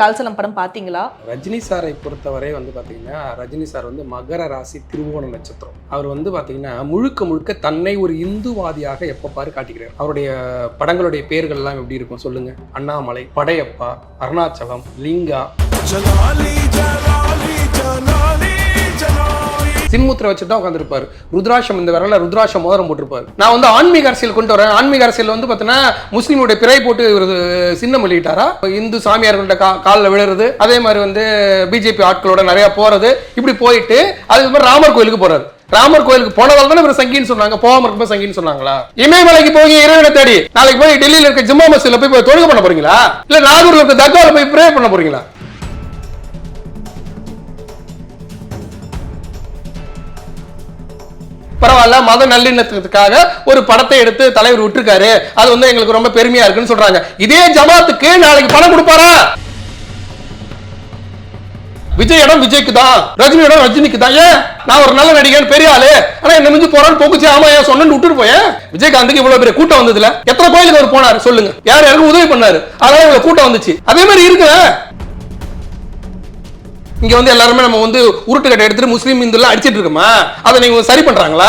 லால்சலம் படம் பாத்தீங்களா? ரஜினி சாரை பொறுத்தவரை வந்து பார்த்தீங்கன்னா ரஜினி சார் வந்து மகர ராசி திருவோண நட்சத்திரம். அவர் வந்து பார்த்தீங்கன்னா முழுக்க முழுக்க தன்னை ஒரு இந்துவாதியாக எப்போ பாரு காட்டிக்கிறார். அவருடைய படங்களுடைய பேர்கள் எல்லாம் எப்படி இருக்கும் சொல்லுங்க? அண்ணாமலை படையப்பா அருணாச்சலம் லிங்கா. சின்முத்திரை வச்சுட்டு தான் உட்காந்துருப்பாரு ருத்ராட்சம் இந்த விரல ருத்ராட்சம் மோதிரம் போட்டிருப்பாரு. நான் வந்து ஆன்மீக அரசியல் கொண்டு வரேன். ஆன்மீக அரசியல் வந்து பார்த்தீங்கன்னா முஸ்லீமுடைய பிறை போட்டு இவர் சின்னம் வெளியிட்டாரா? இந்து சாமியார்கள்ட்ட கா காலில் விழுறது. அதே மாதிரி வந்து பிஜேபி ஆட்களோட நிறைய போறது. இப்படி போயிட்டு அதுக்கப்புறம் ராமர் கோயிலுக்கு போறாரு. ராமர் கோயிலுக்கு போனதால தானே இவர் சங்கின்னு சொன்னாங்க. போகாம இருக்கும்போது சங்கின்னு சொன்னாங்களா? இமயமலைக்கு போய் இறைவனை தேடி நாளைக்கு போய் டெல்லியில இருக்க ஜிம்மா மசூதியில் போய் போய் தொழுகை பண்ண போறீங்களா? இல்ல நாகூர்ல இருக்க தர்காவில் போய் ப்ரே பண்ண போறீங்களா? பரவாயில்ல மத நல்லிணக்கத்துக்காக ஒரு படத்தை எடுத்து தலைவர் விட்டுருக்காரு. அது வந்து எங்களுக்கு ரொம்ப பெருமையா இருக்குன்னு சொல்றாங்க. இதே ஜமாத்துக்கு நாளைக்கு பணம் கொடுப்பாரா? விஜய் இடம் விஜய்க்கு தான் ரஜினி இடம் ரஜினிக்கு தான் ஏன்? நான் ஒரு நல்ல நடிகன் பெரிய ஆளு. ஆனா என்ன மிஞ்சி போறான்னு போக்குச்சு. ஆமா ஏன் சொன்னு விட்டுட்டு போயேன். விஜயகாந்துக்கு இவ்வளவு பெரிய கூட்டம் வந்ததுல எத்தனை கோயிலுக்கு அவர் போனாரு? சொல்லுங்க. யார் யாருக்கு உதவி பண்ணாரு? அதனால இவ்வளவு கூட்டம் வந்துச்சு. அதே மாதிரி இருக்கு இங்க வந்து எல்லாருமே நம்ம வந்து உருட்டுக்கட்டை எடுத்துட்டு முஸ்லீம் இந்து எல்லாம் அடிச்சிட்டு இருக்கோமா? அதை நீங்க சரி பண்றாங்களா?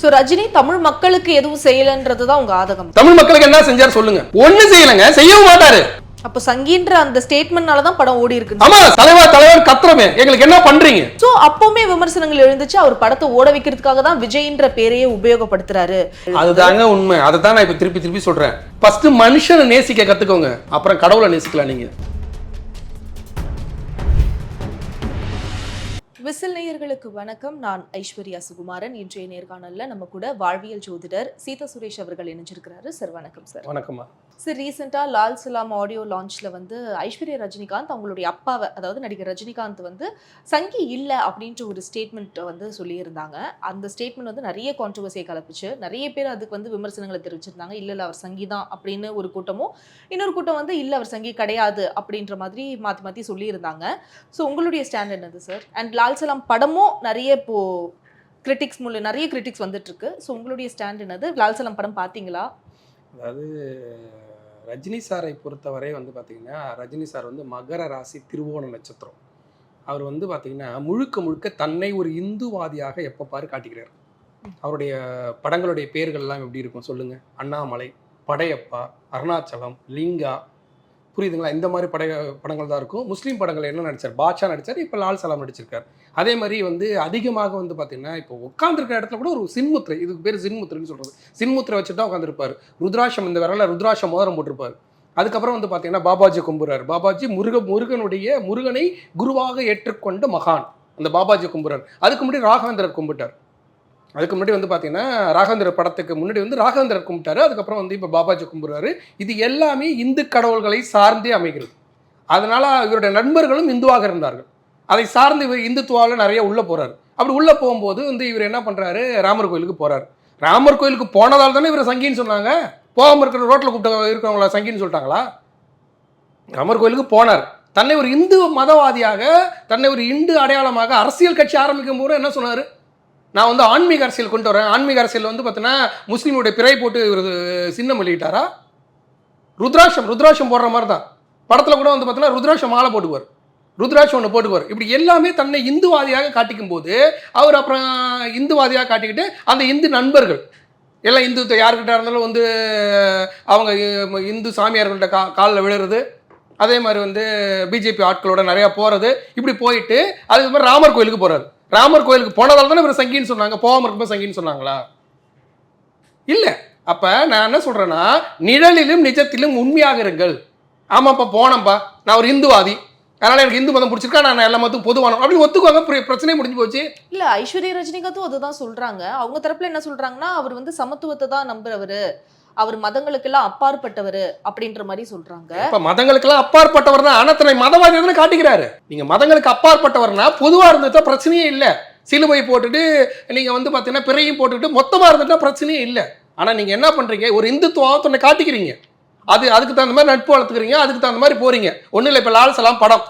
சோ ரஜினி தமிழ் மக்களுக்கு எதுவும் செய்யலன்றதுதான் உங்க ஆதகம் தமிழ் மக்களுக்கு என்ன செஞ்சாரு சொல்லுங்க. ஒண்ணு செய்யலங்க செய்யவும் மாட்டாரு. அப்போ சங்கின்ற அந்த ஸ்டேட்மெண்ட்னால தான் படம் ஓடி இருக்கு. ஆமா தலைவர் தலைவர் கத்துறமே. எங்களுக்கு என்ன பண்றீங்க? சோ அப்பவுமே விமர்சனங்கள் எழுந்துச்சு அவர் படத்தை ஓட வைக்கிறதுக்காக தான் விஜய்ன்ற பேரையே உபயோகப்படுத்துறாரு. அதுதாங்க உண்மை. அதை தான் நான் இப்ப திருப்பி திருப்பி சொல்றேன். ஃபர்ஸ்ட் மனுஷனை நேசிக்க கத்துக்கோங்க. அப்புறம் கடவுளை நேசிக்கலாம் நீங்க. விசில் நேயர்களுக்கு வணக்கம். நான் ஐஸ்வர்யா சுகுமாரன். இன்றைய நேர்காணல்ல நம்ம கூட வாழ்வியல் ஜோதிடர் சீதா சுரேஷ் அவர்கள் இணைஞ்சிருக்கிறாரு. சார் வணக்கம் சார். வணக்கம்மா. சார் ரீசெண்டாக லால் சலாம் ஆடியோ லான்ச்சில் வந்து ஐஸ்வர்யா ரஜினிகாந்த் அவங்களுடைய அப்பாவை அதாவது நடிகர் ரஜினிகாந்த் வந்து சங்கி இல்லை அப்படின்ற ஒரு ஸ்டேட்மெண்ட் வந்து சொல்லியிருந்தாங்க. அந்த ஸ்டேட்மெண்ட் வந்து நிறைய கான்ட்ரவர்சியை கலப்பிச்சு. நிறைய பேர் அதுக்கு வந்து விமர்சனங்களை தெரிவிச்சிருந்தாங்க. இல்லை இல்லை அவர் சங்கி தான் அப்படின்னு ஒரு கூட்டமும் இன்னொரு கூட்டம் வந்து இல்லை அவர் சங்கி கிடையாது அப்படின்ற மாதிரி மாற்றி மாற்றி சொல்லியிருந்தாங்க. ஸோ உங்களுடைய ஸ்டாண்ட் என்னது சார்? அண்ட் லால் லால்சலாம் படமும் நிறைய இப்போ கிரிட்டிக்ஸ் மூலம் நிறைய கிரிட்டிக்ஸ் வந்துட்டு இருக்கு ஸோ உங்களுடைய ஸ்டாண்ட் என்னது? லால்சலாம் படம் பார்த்தீங்களா? அதாவது ரஜினி சாரை பொறுத்தவரை வந்து பார்த்தீங்கன்னா ரஜினி சார் வந்து மகர ராசி திருவோண நட்சத்திரம். அவர் வந்து பார்த்தீங்கன்னா முழுக்க முழுக்க தன்னை ஒரு இந்துவாதியாக எப்போ பாரு காட்டிக்கிறார். அவருடைய படங்களுடைய பேர்கள்லாம் எப்படி இருக்கும் சொல்லுங்க? அண்ணாமலை படையப்பா அருணாச்சலம் லிங்கா புரியுதுங்களா? இந்த மாதிரி படை படங்கள் தான் இருக்கும். முஸ்லீம் படங்கள் என்ன நடிச்சார்? பாட்ஷா நடிச்சார் இப்போ லால் சலாம் நடிச்சிருக்கார். அதே மாதிரி வந்து அதிகமாக வந்து பார்த்தீங்கன்னா இப்போ உட்காந்துருக்கிற இடத்துல கூட ஒரு சின்முத்திரை இதுக்கு பேர் சின்முத்திரைன்னு சொல்கிறது சின்முத்திரை வச்சுட்டு தான் உட்காந்துருப்பார் ருத்ராஷம் இந்த விரல ருத்ராஷம் மோதிரம் போட்டிருப்பார். அதுக்கப்புறம் வந்து பார்த்தீங்கன்னா பாபாஜி கும்புறார். பாபாஜி முருக முருகனுடைய முருகனை குருவாக ஏற்றுக்கொண்ட மகான். அந்த பாபாஜி கும்புறார். அதுக்கு முன்னாடி ராகவேந்திரர் கும்பிட்டார். அதுக்கு முன்னாடி வந்து பார்த்தீங்கன்னா ராகவேந்திர படத்துக்கு முன்னாடி வந்து ராகவேந்திரர் கும்பிட்டாரு. அதுக்கப்புறம் வந்து இப்போ பாபாஜி கும்பிடுறாரு. இது எல்லாமே இந்து கடவுள்களை சார்ந்தே அமைகிறது. அதனால் இவருடைய நண்பர்களும் இந்துவாக இருந்தார்கள். அதை சார்ந்து இவர் இந்துத்துவாவில் நிறைய உள்ளே போகிறார் அப்படி உள்ளே போகும்போது வந்து இவர் என்ன பண்ணுறாரு ராமர் கோயிலுக்கு போகிறார் ராமர் கோயிலுக்கு போனதால் தானே இவர் சங்கின்னு சொன்னாங்க? போகாமல் இருக்கிற ரோட்டில் கூப்பிட்டு இருக்கிறவங்கள சங்கின்னு சொல்லிட்டாங்களா? ராமர் கோயிலுக்கு போனார். தன்னை ஒரு இந்து மதவாதியாக தன்னை ஒரு இந்து அடையாளமாக அரசியல் கட்சி ஆரம்பிக்கும் போது என்ன சொன்னார்? நான் வந்து ஆன்மீக அரசியல் கொண்டு வரேன். ஆன்மீக அரசியல் வந்து பார்த்தீங்கன்னா முஸ்லீமுடைய பிறை போட்டு இவர் சின்னம் வெளியிட்டாரா? ருத்ராட்சம் ருத்ராட்சம் போடுற மாதிரி தான் படத்தில் கூட வந்து பார்த்தீங்கன்னா ருத்ராட்சம் மாலை போட்டுக்குவார். ருத்ராட்சம் ஒன்று போட்டுக்குவார். இப்படி எல்லாமே தன்னை இந்துவாதியாக காட்டிக்கும் போது அவர் அப்புறம் இந்துவாதியாக காட்டிக்கிட்டு அந்த இந்து நண்பர்கள் எல்லாம் இந்துத்துவ யாருக்கிட்ட இருந்தாலும் வந்து அவங்க இந்து சாமியார்கள்ட்ட கா காலில் விழுறது அதே மாதிரி வந்து பிஜேபி ஆட்களோட நிறையா போகிறது இப்படி போயிட்டு அதுக்கப்புறம் ராமர் கோயிலுக்கு போகிறாரு ராமர் கோயிலுக்கு போனதால தானே இவர் சங்கின்னு சொன்னாங்க? போகாமல் இருக்கும்போது சங்கின்னு சொன்னாங்களா? இல்லை. அப்போ நான் என்ன சொல்கிறேன்னா நிழலிலும் நிஜத்திலும் உண்மையாக இருங்கள். ஆமாப்பா போனேன்ப்பா நான் ஒரு இந்துவாதி. அதனால் எனக்கு இந்து மதம் பிடிச்சிருக்கா? நான் எல்லா மதத்துக்கும் பொதுவானோம் அப்படி ஒத்துக்குவாங்க. பிர- பிரச்சனையே முடிஞ்சு போச்சு. இல்ல ஐஸ்வர்யா ரஜினிகாந்தும் அதுதான் சொல்றாங்க. அவங்க தரப்புல என்ன சொல்றாங்கன்னா அவர் வந்து சமத்துவத்தை தான் நம்புறவரு. அவர் மதங்களுக்கெல்லாம் அப்பாற்பட்டவர் அப்படின்ற மாதிரி சொல்றாங்க. இப்ப மதங்களுக்கெல்லாம் அப்பாற்பட்டவர் தான் ஆனா தன்னை மதவாதி தானே நீங்க மதங்களுக்கு அப்பாற்பட்டவர்னா பொதுவா இருந்துட்டா பிரச்சனையே இல்ல. சிலுவை போட்டுட்டு நீங்க வந்து பாத்தீங்கன்னா பிறையும் போட்டுட்டு மொத்தமா இருந்துட்டா பிரச்சனையே இல்ல. ஆனா நீங்க என்ன பண்றீங்க? ஒரு இந்துத்துவம் தன்னை காட்டிக்கிறீங்க. அது அதுக்கு தகுந்த மாதிரி நட்பு வளர்த்துக்கிறீங்க. அதுக்கு தகுந்த மாதிரி போறீங்க. ஒன்றும் இல்லை இப்போ லால் சலாம் படம்.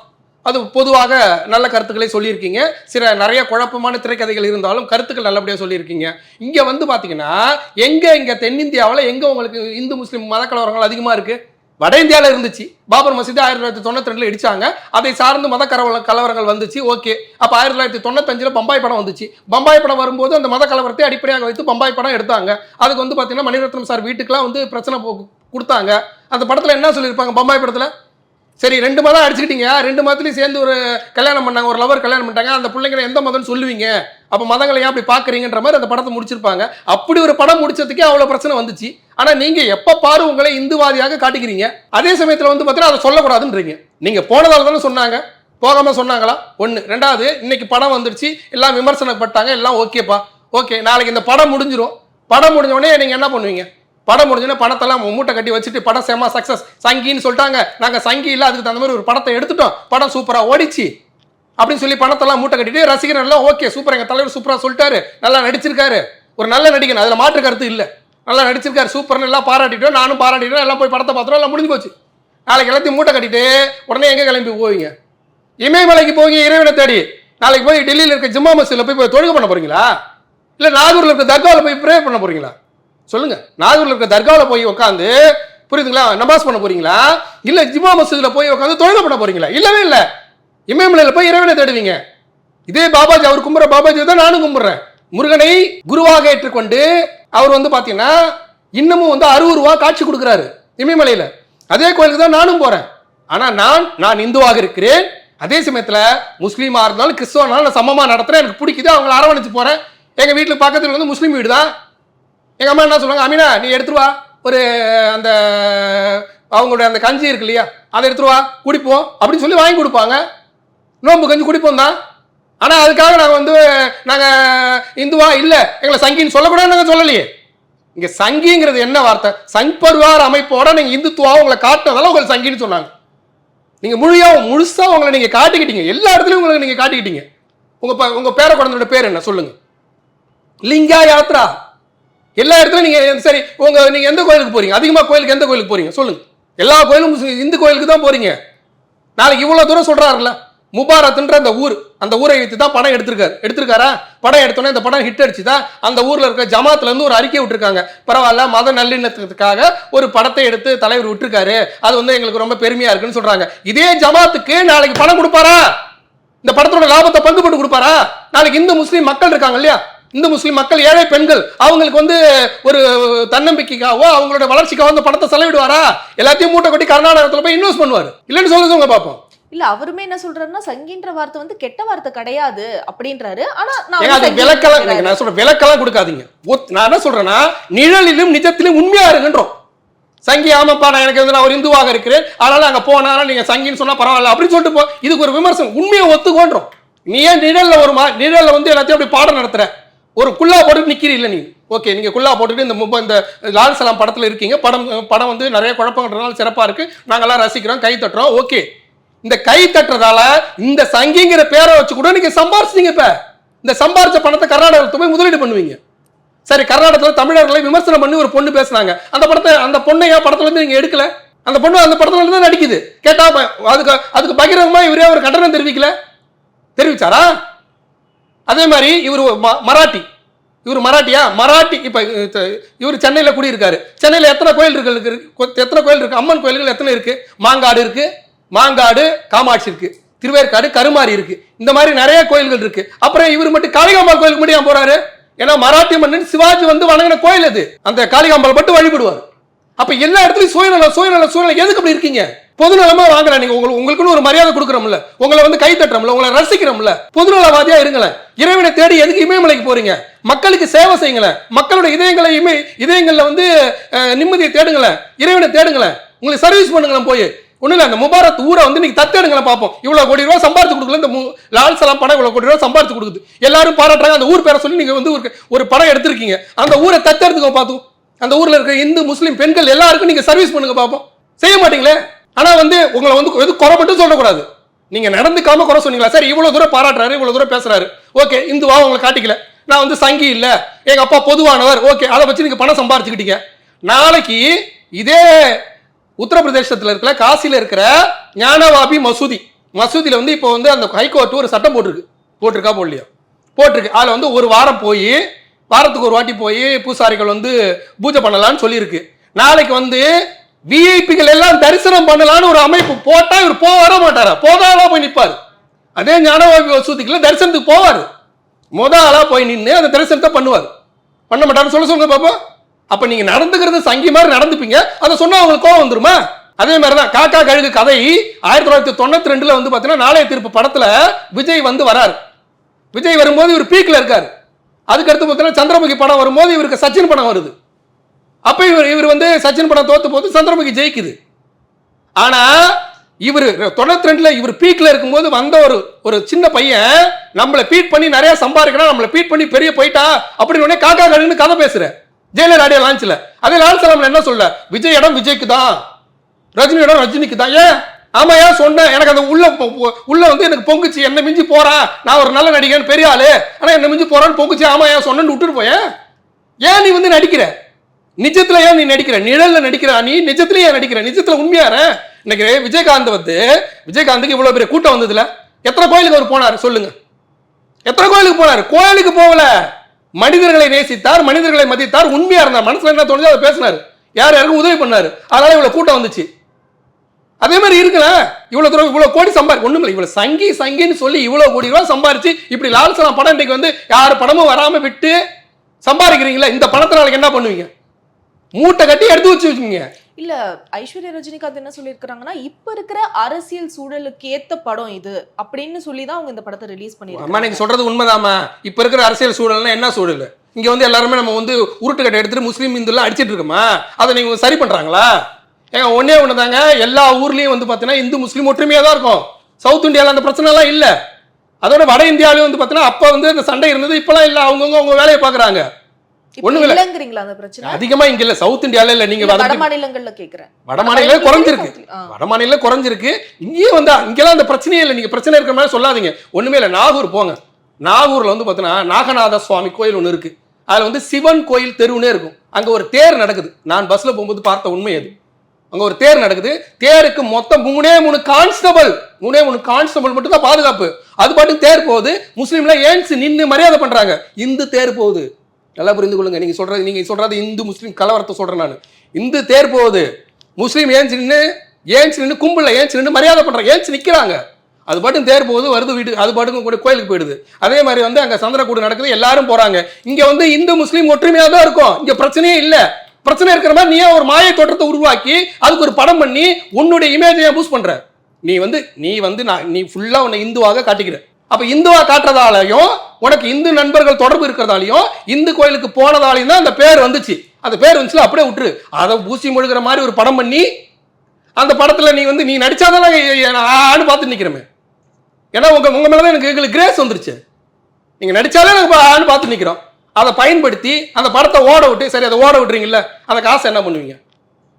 அது பொதுவாக நல்ல கருத்துக்களை சொல்லியிருக்கீங்க. சில நிறைய குழப்பமான திரைக்கதைகள் இருந்தாலும் கருத்துக்கள் நல்லபடியாக சொல்லியிருக்கீங்க. இங்கே வந்து பார்த்தீங்கன்னா எங்கே இங்கே தென்னிந்தியாவில் எங்கே உங்களுக்கு இந்து முஸ்லீம் மத கலவரங்கள் அதிகமாக இருக்குது வட இந்தியாவில் இருந்துச்சு. பாபர் மசீது ஆயிரத்தி தொள்ளாயிரத்தி தொண்ணூத்தி ரெண்டுல இடிச்சாங்க. அதை சார்ந்து மத கலவர கலவரங்கள் வந்துச்சு. ஓகே. அப்போ ஆயிரத்தி தொள்ளாயிரத்தி தொண்ணூத்தஞ்சில் பம்பாய் படம் வந்துச்சு. பம்பாய் படம் வரும்போது அந்த மத கலவரத்தை அடிப்படையாக வைத்து பம்பாய் படம் எடுத்தாங்க. அதுக்கு வந்து பார்த்தீங்கன்னா மணிரத்னம் சார் வீட்டுக்குலாம் வந்து பிரச்சனை கொடுத்தாங்க. அந்த படத்தில் என்ன சொல்லியிருப்பாங்க பம்பாய் படத்தில்? சரி ரெண்டு மதம் அடிச்சுக்கிட்டீங்க. ரெண்டு மதத்துலையும் சேர்ந்து ஒரு கல்யாணம் பண்ணாங்க ஒரு லவர் கல்யாணம் பண்ணிட்டாங்க. அந்த பிள்ளைங்களை எந்த மதம்னு சொல்லுவீங்க? அப்போ மதங்களை ஏன் அப்படி பார்க்குறீங்கன்ற மாதிரி அந்த படத்தை முடிச்சிருப்பாங்க. அப்படி ஒரு படம் முடிச்சதுக்கே அவ்வளோ பிரச்சனை வந்துச்சு. ஆனால் நீங்கள் எப்போ பாரு உங்களை இந்துவாதியாக காட்டிக்கிறீங்க. அதே சமயத்தில் வந்து பார்த்தீங்கன்னா அதை சொல்லக்கூடாதுன்றீங்க. நீங்கள் போனதால தானே சொன்னாங்க. போகாம சொன்னாங்களா? ஒன்று ரெண்டாவது இன்னைக்கு படம் வந்துடுச்சு எல்லாம் விமர்சனப்பட்டாங்க. எல்லாம் ஓகேப்பா ஓகே நாளைக்கு இந்த படம் முடிஞ்சிரும். படம் முடிஞ்ச உடனே நீங்கள் என்ன பண்ணுவீங்க? படம் முடிஞ்சோன்னா பணத்தெல்லாம் மூட்டை கட்டி வச்சுட்டு படம் செம சக்ஸஸ் சங்கின்னு சொல்லிட்டாங்க. நாங்கள் சங்கி இல்லை அதுக்கு தகுந்த மாதிரி ஒரு படத்தை எடுத்துட்டோம். படம் சூப்பராக ஓடிச்சு. அப்படின்னு சொல்லி பணத்தெல்லாம் மூட்டை கட்டிட்டு ரசிகர் எல்லாம் ஓகே சூப்பர் எங்கள் தலைவர் சூப்பராக சொல்லிட்டாரு. நல்லா நடிச்சிருக்காரு. ஒரு நல்ல நடிகன் அதில் மாற்று கருத்து இல்லை. நல்லா நடிச்சிருக்காரு சூப்பர்னு எல்லாம் பாராட்டிட்டோம். நானும் பாராட்டிட்டோம். எல்லாம் போய் படத்தை பார்த்துட்டோம் எல்லாம் முடிஞ்சு போச்சு. நாளைக்கு எல்லாத்தையும் மூட்டை கட்டிட்டு உடனே எங்கே கிளம்பி போவீங்க? இமயமலைக்கு போய் இறைவனை தேடி நாளைக்கு போய் டெல்லியில் இருக்க ஜிம்மா மசூதியில் போய் போய் தொழுகை பண்ண போறீங்களா? இல்லை நாகூரில் இருக்க தர்காவில் போய் ப்ரே பண்ண போறீங்களா? சொல்லுங்க. நாகூரில் இருக்க தர்காவில் போய் உட்காந்து புரியுதுங்களா? நமாஸ் பண்ண போறீங்களா? இல்லை ஜிம்மா மசூதியில் போய் உட்காந்து தொழுகை பண்ண போறீங்களா? இல்லவே இல்லை. இமயமலையில் போய் இறைவனை தேடுவீங்க. இதே பாபாஜி அவர் கும்புற பாபாஜி தான் நானும் கும்பிட்றேன் முருகனை குருவாக ஏற்றுக்கொண்டு அவர் வந்து பார்த்தீங்கன்னா இன்னமும் வந்து அறுபது ரூபா காட்சி கொடுக்குறாரு இமயமலையில் அதே கோயிலுக்கு தான் நானும் போறேன். ஆனால் நான் நான் இந்துவாக இருக்கிறேன். அதே சமயத்தில் முஸ்லீமாக இருந்தாலும் கிறிஸ்தவனாலும் நான் சமமாக நடத்துகிறேன் எனக்கு பிடிக்குது அவங்கள அரவணைச்சு போகிறேன் எங்கள் வீட்டில் பக்கத்தில் வந்து முஸ்லீம் வீடு தான் எங்கள் அம்மா என்ன சொல்லுவாங்க? அமீனா நீ எடுத்துருவா வா. ஒரு அந்த அவங்களுடைய அந்த கஞ்சி இருக்கு இல்லையா? அதை எடுத்துருவா வா. குடிப்போம். அப்படின்னு சொல்லி வாங்கி கொடுப்பாங்க. நோம்பு கஞ்சி குடிப்போம் தான். ஆனால் அதுக்காக நாங்கள் வந்து நாங்கள் இந்துவா இல்லை. எங்களை சங்கின்னு சொல்லக்கூடாதுன்னு நாங்கள் சொல்லலையே. இங்கே சங்கிங்கிறது என்ன வார்த்தை? சங் பருவார் அமைப்போட நீங்கள் இந்துத்துவா உங்களை காட்டினதால உங்களை சங்கின்னு சொன்னாங்க. நீங்கள் முழுமையாக முழுசாக உங்களை நீங்கள் காட்டிக்கிட்டீங்க. எல்லா இடத்துலையும் உங்களை நீங்கள் காட்டிக்கிட்டீங்க. உங்கள் உங்கள் பேர குழந்தையோட பேர் என்ன? சொல்லுங்கள் லிங்கா யாத்ரா. எல்லா இடத்துலையும் நீங்கள் சரி உங்கள் நீங்கள் எந்த கோயிலுக்கு போகிறீங்க அதிகமாக கோயிலுக்கு எந்த கோயிலுக்கு போகிறீங்க சொல்லுங்கள் எல்லா கோயிலும் இந்து கோயிலுக்கு தான் போகிறீங்க நாளைக்கு இவ்வளோ தூரம் சொல்கிறாருல்ல முபாரத்ன்ற அந்த ஊர் அந்த ஊரை வைத்து தான் படம் எடுத்திருக்காரு. எடுத்திருக்காரா? படம் எடுத்தோன்னே இந்த படம் ஹிட் அடிச்சுதா அந்த ஊரில் இருக்க ஜமாத்துல இருந்து ஒரு அறிக்கை விட்டுருக்காங்க. பரவாயில்ல மத நல்லிணக்கத்துக்காக ஒரு படத்தை எடுத்து தலைவர் விட்டுருக்காரு. அது வந்து எங்களுக்கு ரொம்ப பெருமையா இருக்குன்னு சொல்றாங்க. இதே ஜமாத்துக்கு நாளைக்கு பணம் கொடுப்பாரா? இந்த படத்தோட லாபத்தை பங்கு போட்டு கொடுப்பாரா? நாளைக்கு இந்து முஸ்லீம் மக்கள் இருக்காங்க இல்லையா? இந்து முஸ்லீம் மக்கள் ஏழை பெண்கள் அவங்களுக்கு வந்து ஒரு தன்னம்பிக்கைக்காவோ அவங்களோட வளர்ச்சிக்காவோ அந்த படத்தை செலவிடுவாரா? எல்லாத்தையும் மூட்டை கொட்டி கர்நாடகத்தில் போய் இன்வெஸ்ட் பண்ணுவார். இல்லைன்னு சொல்லுங்க பார்ப்போம் இல்ல அவருமே என்ன சொல்றாருன்னா சங்கின்ற வார்த்தை வந்து கெட்ட வார்த்தை கிடையாது அப்படின்றாரு. ஆனா நான் வந்து விளக்கெல்லாம். நான் சொல்றேன் விளக்கெல்லாம் கொடுக்காதீங்க. நான் என்ன சொல்றேன்னா நிழலிலும் நிஜத்திலும் உண்மையா இருங்கன்றோம். சங்கி ஆமாப்பா நான் எனக்கு வந்து நான் ஒரு இந்துவாக இருக்கிறேன். அதனால அங்க போனாலும் நீங்க சங்கின்னு சொன்னா பரவாயில்ல அப்படின்னு சொல்லிட்டு போ இதுக்கு ஒரு விமர்சனம். உண்மையை ஒத்துக்கோன்றோம். நீ ஏன் நிழல்ல ஒரு மா நிழல்ல வந்து எல்லாத்தையும் அப்படி பாடம் நடத்துற? ஒரு குல்லா போட்டுட்டு நிக்கிறீல்ல நீ? ஓகே நீங்கள் குல்லா போட்டுட்டு இந்த முப்ப இந்த லால் சலாம் படத்தில் இருக்கீங்க. படம் படம் வந்து நிறைய குழப்பங்கன்றதுனால சிறப்பாக இருக்குது நாங்கள்லாம் ரசிக்கிறோம் கை தட்டுறோம். ஓகே இந்த கை தட்டுறதால இந்த சங்கிங்கிற பேரை வச்சு கூட நீங்கள் சம்பாரிச்சிங்க இப்போ. இந்த சம்பாரிச்ச பணத்தை கர்நாடகத்துல போய் முதலீடு பண்ணுவீங்க. சரி கர்நாடகத்தில் தமிழர்களை விமர்சனம் பண்ணி ஒரு பொண்ணு பேசுனாங்க. அந்த படத்தை அந்த பொண்ணை ஏன் படத்துலேருந்து நீங்கள் எடுக்கல? அந்த பொண்ணு அந்த படத்துல இருந்து தான் நடிக்குது. கேட்டா அதுக்கு அதுக்கு பகிரங்கமா இவரே ஒரு கண்டனம் தெரிவிக்கல? தெரிவிச்சாரா? அதே மாதிரி இவர் மராட்டி. இவர் மராட்டியா? மராட்டி இப்போ இவர் சென்னையில் குடியிருக்காரு. சென்னையில் எத்தனை கோயில் இருக்கு எத்தனை கோயில் இருக்கு? அம்மன் கோயில்கள் எத்தனை இருக்கு? மாங்காடு இருக்கு மாங்காடு காமாட்சி இருக்கு திருவேற்காடு கருமாரி இருக்கு. இந்த மாதிரி நிறைய கோயில்கள் இருக்கு. அப்புறம் இவர் மட்டும் காளிகாம்பாள் கோயிலுக்கு மட்டும் போகிறாரு போறாரு? ஏன்னா மராட்டி மன்னன் சிவாஜி வந்து வணங்கின கோயில் அது. அந்த காளிகாம்பாள் மட்டும் வழிபடுவார். அப்ப எல்லா இடத்துலயும் சுயநலம் சுயநலம் சுயநலம் எதுக்கு அப்படி இருக்கீங்க? பொதுநலமா வாங்குறேன் நீங்க உங்களுக்கு உங்களுக்குன்னு ஒரு மரியாதை கொடுக்குறோம்ல. உங்களை வந்து கை தட்டுறோம்ல உங்களை ரசிக்கிறோம்ல. பொதுநலவாதியா இருங்களேன் இறைவனை தேடி எதுக்கு இமயமலைக்கு போறீங்க? மக்களுக்கு சேவை செய்யுங்களேன் மக்களோட இதயங்களை இமை இதயங்களில் வந்து நிம்மதியை தேடுங்களேன் இறைவனை தேடுங்களேன் உங்களுக்கு சர்வீஸ் பண்ணுங்களேன் போய். ஒன்றும் இல்லை அந்த முபாரத் ஊரை வந்து நீங்கள் தத்தெடுங்களேன் பார்ப்போம். இவ்வளோ கோடி ரூபா சம்பாரிச்சு கொடுக்கல. இந்த மு- லால் சலாம் படம் இவ்வளோ கோடி ரூபா சம்பாரிச்சு கொடுக்குது. எல்லாரும் பாராட்டுறாங்க. அந்த ஊர் பேரை சொல்லி நீங்கள் வந்து ஒரு ஒரு படம் எடுத்திருக்கீங்க. அந்த ஊரை தத்தெடுத்துக்க பார்த்தோம் அந்த ஊரில் இருக்க இந்து முஸ்லீம் பெண்கள் எல்லாருக்கும் நீங்கள் சர்வீஸ் பண்ணுங்க பார்ப்போம். செய்ய மாட்டீங்களே? ஆனா வந்து உங்களை வந்து எது குறை மட்டும் சொல்லக்கூடாது. நீங்க நடந்துக்காம குறை சொன்னீங்களா? சார் இவ்வளவு தூரம் பாராட்டுறாரு இவ்வளவு தூரம் பேசுறாரு. ஓகே இந்துவா உங்களை காட்டிக்கல. நான் வந்து சங்கி இல்ல. எங்க அப்பா பொதுவானவர். ஓகே அதை வச்சு நீங்க பணம் சம்பாரிச்சுக்கிட்டீங்க. நாளைக்கு இதே உத்தரப்பிரதேசத்தில் இருக்கிற காசியில் இருக்கிற ஞானவாபி மசூதி. மசூதியில் வந்து இப்போ வந்து அந்த ஹைகோர்ட் ஒரு சட்டம் போட்டிருக்கு. போட்டிருக்கா போடலையா போட்டிருக்கு. அதில் வந்து ஒரு வாரம் போய் வாரத்துக்கு ஒரு வாட்டி போய் பூசாரிகள் வந்து பூஜை பண்ணலான்னு சொல்லியிருக்கு. நாளைக்கு வந்து விஐபிகள் எல்லாம் தரிசனம் பண்ணலாம்னு ஒரு அமைப்பு போட்டா இவர் போக வர மாட்டாரா? போதாளா போய் நிற்பார் அதே ஞானவாபி வசூதிக்குள்ள தரிசனத்துக்கு போவார். முத ஆளா போய் நின்று அந்த தரிசனத்தை பண்ணுவார். பண்ண மாட்டாருன்னு சொல்ல சொல்லுங்க பாப்பா. அப்ப நீங்க நடந்துக்கிறது சங்கி மாதிரி நடந்துப்பீங்க. அதை சொன்னா உங்களுக்கு கோவம் வந்துருமா? அதே மாதிரி தான் காக்கா கழுகு கதை ஆயிரத்தி தொள்ளாயிரத்தி தொண்ணூத்தி ரெண்டுல வந்து பாத்தீங்கன்னா நாளைய தீர்ப்பு படத்துல விஜய் வந்து வராரு. விஜய் வரும்போது இவர் பீக்ல இருக்காரு. அதுக்கடுத்து பார்த்தீங்கன்னா சந்திரமுகி படம் வரும்போது இவருக்கு சச்சின் படம் வருது. அப்போ இவர் இவர் வந்து சச்சின் படம் தோத்து போது சந்திரமுகி ஜெயிக்குது. ஆனால் இவர் தொண்ணூத்தி ரெண்டுல இவர் பீக்ல இருக்கும்போது வந்த ஒரு ஒரு சின்ன பையன் நம்மளை பீட் பண்ணி நிறைய சம்பாதிக்கிறான் நம்மளை பீட் பண்ணி பெரிய போயிட்டா அப்படின்னு உடனே காக்கா கழுகுன்னு கதை பேசுற. ஜெயலலிதா ஆடியோ லான்ச்ல அதே லால் சலாம்ல என்ன சொல்ல? விஜய் இடம் விஜய்க்கு தான். ரஜினி இடம் ரஜினிக்கு தான். ஏன்? ஆமா ஏன் சொன்னேன். எனக்கு அந்த உள்ள உள்ள வந்து எனக்கு பொங்குச்சு. என்ன மிஞ்சி போறான் நான் ஒரு நல்ல நடிகன் பெரிய ஆளு. ஆனா என்ன மிஞ்சி போறான்னு பொங்குச்சு. ஆமா ஏன் சொன்னேன்னு விட்டுட்டு போயேன். ஏன் நீ வந்து நடிக்கிற? நிஜத்துல ஏன் நீ நடிக்கிற? நிழல்ல நடிக்கிறா நீ? நிஜத்துல ஏன் நடிக்கிற? நிஜத்துல உண்மையார இன்னைக்கு விஜயகாந்த் வந்து விஜயகாந்துக்கு இவ்வளவு பெரிய கூட்டம் வந்ததுல எத்தனை கோயிலுக்கு அவர் போனாரு? சொல்லுங்க. எத்தனை கோயிலுக்கு போனாரு? கோயிலுக்கு போகல. மனிதர்களை நேசித்தார் மனிதர்களை மதித்தார் உண்மையா இருந்தார். மனசுல என்ன தோணுதோ அதை பேசினாரு. யார் யாருக்கும் உதவி பண்ணாரு? அதனால இவ்வளவு கூட்டம் வந்துச்சு. அதே மாதிரி இருக்குண்ணா இவ்வளவு தூரம் இவ்வளவு கோடி சம்பாதி ஒண்ணும் இல்லை இவ்வளவு சங்கி சங்கின்னு சொல்லி இவ்வளவு கோடி ரூபாய் சம்பாரிச்சு இப்படி லால் சலாம் படம் இன்னைக்கு வந்து யார் படமும் வராம விட்டு சம்பாதிக்கிறீங்களா இந்த பணத்தை நாளைக்கு என்ன பண்ணுவீங்க? மூட்டை கட்டி எடுத்து வச்சு வச்சுக்கீங்க. இல்ல ஐஸ்வர்யா ரஜினிகாந்த் என்ன சொல்லியிருக்காங்கன்னா இப்ப இருக்கிற அரசியல் சூழலுக்கு ஏத்த படம் இது அப்படின்னு சொல்லி தான் அவங்க இந்த படத்தை ரிலீஸ் அம்மா பண்ணிருக்காங்க நீங்க சொல்றது உண்மைதாம்மா. இப்ப இருக்கிற அரசியல் சூழல்னா என்ன சூழல்? இங்க வந்து எல்லாருமே நம்ம வந்து உருட்டுக்கட்டை எடுத்துட்டு முஸ்லீம் இந்துலாம் அடிச்சிட்டு இருக்கோமா? அதை நீங்க சரி பண்றாங்களா? ஏங்க ஒன்னே ஒண்ணுதாங்க. எல்லா ஊர்லயும் வந்து பாத்தீங்கன்னா இந்து முஸ்லீம் ஒற்றுமையா தான் இருக்கும். சவுத் இந்தியால அந்த பிரச்சனை எல்லாம் இல்ல. அதோட வட இந்தியாவிலும் வந்து பாத்தீங்கன்னா அப்ப வந்து அந்த சண்டை இருந்தது இப்பெல்லாம் இல்ல. அவங்கவுங்க அவங்க வேலையை பாக்குறாங்க. இல்லங்கிறீங்களா அந்த பிரச்சனை? அதிகமா இங்க இல்ல சவுத் இந்தியால இல்ல நீங்க வட மாநிலங்கள்ல கேக்குறேன். வட மாநிலம் குறைஞ்சிருக்கு. வட குறைஞ்சிருக்கு. இங்கேயும் வந்தா இங்கெல்லாம் அந்த பிரச்சனையே இல்லை நீங்க பிரச்சனை இருக்கிற மாதிரி சொல்லாதீங்க. ஒண்ணுமே இல்லை நாகூர் போங்க. நாகூர்ல வந்து பாத்தீங்கன்னா நாகநாத சுவாமி கோயில் ஒன்று இருக்கு. அதுல வந்து சிவன் கோயில் தெருவுனே இருக்கும். அங்க ஒரு தேர் நடக்குது. நான் பஸ்ல போகும்போது பார்த்த உண்மை அது. அங்க ஒரு தேர் நடக்குது. தேருக்கு மொத்தம் மூணே மூணு கான்ஸ்டபிள் மூணே மூணு கான்ஸ்டபிள் மட்டும் தான் பாதுகாப்பு. அது பாட்டுக்கு தேர் போகுது. முஸ்லீம்ல ஏன்ஸ் நின்னு மரியாதை பண்றாங்க. இந்து தேர் போகுது. நல்லா புரிந்து கொள்ளுங்க. நீங்கள் சொல்கிறது நீங்கள் சொல்கிறது இந்து முஸ்லீம் கலவரத்தை சொல்கிறேன் நான். இந்து தேர் போகுது. முஸ்லீம் ஏன்ச்சு நின்று ஏன்ச்சு நின்று கும்பல ஏன்ச்சு நின்று மரியாதை பண்ணுறாங்க ஏன்ச்சு நிற்கிறாங்க அது பாட்டும் தேர் போகுது வருது வீடு அது பாட்டுக்கும் கூட கோயிலுக்கு போயிடுது. அதே மாதிரி வந்து அங்கே சந்திரக்கூடு நடக்குது எல்லாரும் போகிறாங்க இங்கே வந்து இந்து முஸ்லீம் ஒற்றுமையாக தான் இருக்கும். இங்கே பிரச்சனையே இல்லை. பிரச்சனை இருக்கிற மாதிரி நீயே ஒரு மாய தோற்றத்தை உருவாக்கி அதுக்கு ஒரு படம் பண்ணி உன்னுடைய இமேஜை பூஸ்ட் பண்ணுற நீ வந்து நீ வந்து நான் நீ ஃபுல்லாக உன்னை இந்துவாக காட்டிக்கிற. அப்ப இந்துவா காட்டுறதாலையும் உனக்கு இந்து நண்பர்கள் தொடர்பு இருக்கிறதாலையும் இந்து கோயிலுக்கு போனதாலையும் தான் அந்த பேர் வந்துச்சு. அந்த பேர் வந்துச்சுல அப்படியே விட்டுரு. அதை பூசி முழுகிற மாதிரி ஒரு படம் பண்ணி அந்த படத்துல நீ வந்து நீ நடிச்சாதான் நான் ஆன்னு பார்த்து நிக்கிறமே. ஏன்னா உங்க உங்க மேலதான் எனக்கு எங்களுக்கு கிரேஸ் வந்துருச்சு. நீங்க நடிச்சாலே நாங்க பா- ஆன்னு பார்த்து நிக்கிறோம். அதை பயன்படுத்தி அந்த படத்தை ஓட விட்டு சரி அதை ஓட விட்டுறீங்கல்ல அந்த காசை என்ன பண்ணுவீங்க?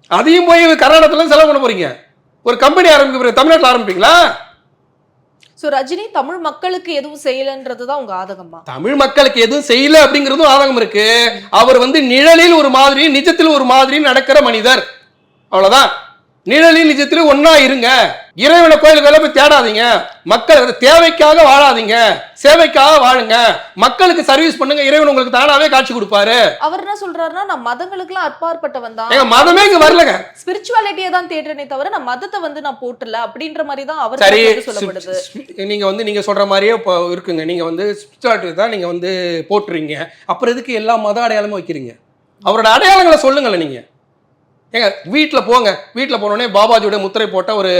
அதையும் போய் கர்நாடகத்துல செலவு பண்ண போறீங்க. ஒரு கம்பெனி ஆரம்பிக்க போறீங்க. தமிழ்நாட்டில் ஆரம்பிப்பீங்களா? ஸோ ரஜினி தமிழ் மக்களுக்கு எதுவும் செய்யலன்றதுதான் உங்க ஆதகமா தமிழ் மக்களுக்கு எதுவும் செய்யல அப்படிங்கிறதும் ஆதகம் இருக்கு. அவர் வந்து நிழலில் ஒரு மாதிரி நிஜத்தில் ஒரு மாதிரி நடக்கிற மனிதர். அவ்வளவுதான். நிழலில் நிஜத்தில் ஒண்ணா இருங்க. இறைவனை கோயிலுக்கு எல்லாம் போய் தேடாதீங்க. மக்கள் தேவைக்காக வாழாதீங்க. சேவைக்காக வாழுங்க. மக்களுக்கு சர்வீஸ் பண்ணுங்க. இறைவன் உங்களுக்கு தானாவே காட்சி கொடுப்பாரு. அவர் என்ன சொல்றாருன்னா நான் மதங்களுக்கு எல்லாம் அப்பாற்பட்டவன் தான். எங்க மதமே இங்க வரலங்க. ஸ்பிரிச்சுவாலிட்டியை தான் தேடுறேனே தவிர நான் மதத்தை வந்து நான் போட்டல அப்படின்ற மாதிரி தான் அவர் சரி சொல்லப்படுது. நீங்க வந்து நீங்க சொல்ற மாதிரியே இப்போ இருக்குங்க. நீங்க வந்து ஸ்பிரிச்சுவாலிட்டி தான் நீங்க வந்து போட்டுறீங்க அப்புறம் எதுக்கு எல்லா மத அடையாளமும் வைக்கிறீங்க? அவரோட அடையாளங்களை சொல்லுங்களேன் நீங்க. ஏங்க வீட்டில் போங்க. வீட்டில் போனோடனே பாபாஜியோட முத்திரை போட்ட ஒரு